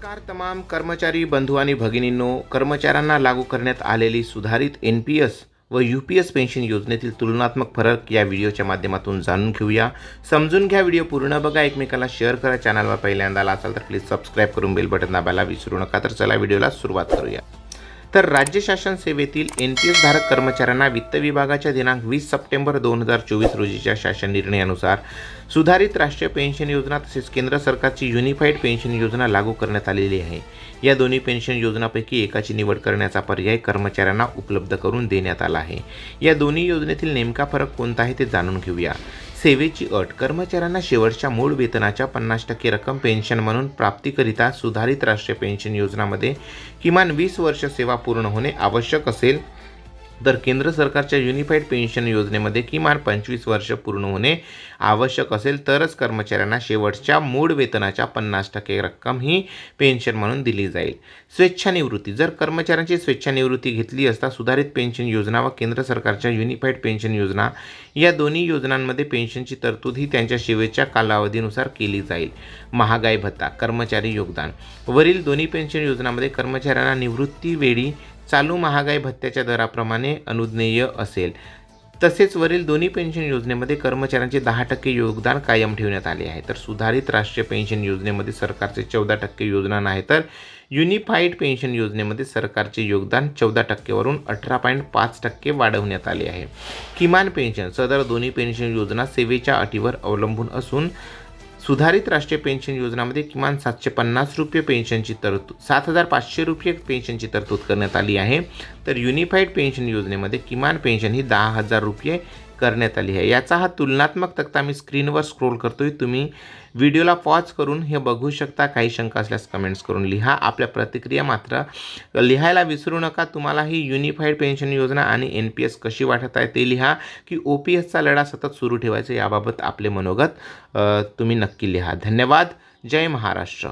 नमस्कार तमाम कर्मचारी बंधू आणि भगिनींनो कर्मचाऱ्यांना लागू करण्यात आलेली सुधारित एन पी एस व यू पी एस पेन्शन योजनेतील तुलनात्मक फरक या व्हिडिओच्या माध्यमातून जाणून घेऊया. समजून घ्या व्हिडिओ पूर्ण बघा एकमेकाला शेअर करा. चॅनलवर पहिल्यांदा आला असाल तर प्लीज सबस्क्राईब करून बेल बटन दाबायला विसरू नका. तर चला व्हिडिओला सुरुवात करूया. तर राज्य शासन सेवेतील एन पी एस धारक कर्मचाऱ्यांना वित्त विभागाच्या दिनांक वीस सप्टेंबर दोन हजार चोवीस रोजीच्या शासन निर्णयानुसार सुधारित राष्ट्रीय पेन्शन योजना तसेच केंद्र सरकारची युनिफाईड पेन्शन योजना लागू करण्यात आलेली आहे. या दोन्ही पेन्शन योजनापैकी एकाची निवड करण्याचा पर्याय कर्मचाऱ्यांना उपलब्ध करून देण्यात आला आहे. या दोन्ही योजनेतील नेमका फरक कोणता आहे ते जाणून घेऊया. सेवेची अट. कर्मचाऱ्यांना शेवटच्या मूळ वेतनाच्या पन्नास टक्के रक्कम पेन्शन म्हणून प्राप्तीकरिता सुधारित राष्ट्रीय पेन्शन योजनामध्ये किमान वीस वर्ष सेवा पूर्ण होणे आवश्यक असेल. तर केंद्र सरकारच्या युनिफाईड पेन्शन योजनेमध्ये किमान पंचवीस वर्ष पूर्ण होणे आवश्यक असेल तरच कर्मचाऱ्यांना शेवटच्या मूळ वेतनाच्या पन्नास टक्के रक्कम ही पेन्शन म्हणून दिली जाईल. स्वेच्छानिवृत्ती. जर कर्मचाऱ्यांची स्वेच्छानिवृत्ती घेतली असता सुधारित पेन्शन योजना व केंद्र सरकारच्या युनिफाईड पेन्शन योजना या दोन्ही योजनांमध्ये पेन्शनची तरतूद ही त्यांच्या सेवेच्या कालावधीनुसार केली जाईल. महागाई भत्ता. कर्मचारी योगदान. वरील दोन्ही पेन्शन योजनामध्ये कर्मचाऱ्यांना निवृत्तीवेळी चालू महागाई भत्त्याच्या दराप्रमाणे अनुज्ञेय असेल. तसेच वरील दोन्ही पेन्शन योजनेमध्ये कर्मचाऱ्यांचे दहा टक्के योगदान कायम ठेवण्यात आले आहे. तर सुधारित राष्ट्रीय पेन्शन योजनेमध्ये सरकारचे चौदा टक्के योगदान आहे तर युनिफाईड पेन्शन योजनेमध्ये सरकारचे योगदान चौदा टक्केवरून अठरा पॉईंट पाच टक्के वाढवण्यात आले आहे. किमान पेन्शन सदर दोन्ही पेन्शन योजना सेवेच्या अटीवर अवलंबून असून सुधारित राष्ट्रीय पेन्शन योजनामध्ये किमान सातशे पन्नास रुपये पेन्शनची तरतूद सात हजार पाचशे रुपये पेन्शनची तरतूद करण्यात आली आहे. तर युनिफाईड पेन्शन योजनेमध्ये किमान पेन्शन ही दहा हजार रुपये करण्यात आली आहे. याचा हा तुलनात्मक तक्ता मी स्क्रीनवर स्क्रोल करतो आहे तुम्ही व्हिडिओला पॉज करून हे बघू शकता. काही शंका असल्यास कमेंट्स करून लिहा. आपल्या प्रतिक्रिया मात्र लिहायला विसरू नका. तुम्हाला ही युनिफाईड पेन्शन योजना आणि एन पी एस कशी वाटत आहे ते लिहा की ओ पी एसचा लढा सतत सुरू ठेवायचा याबाबत आपले मनोगत तुम्ही नक्की लिहा. धन्यवाद. जय महाराष्ट्र.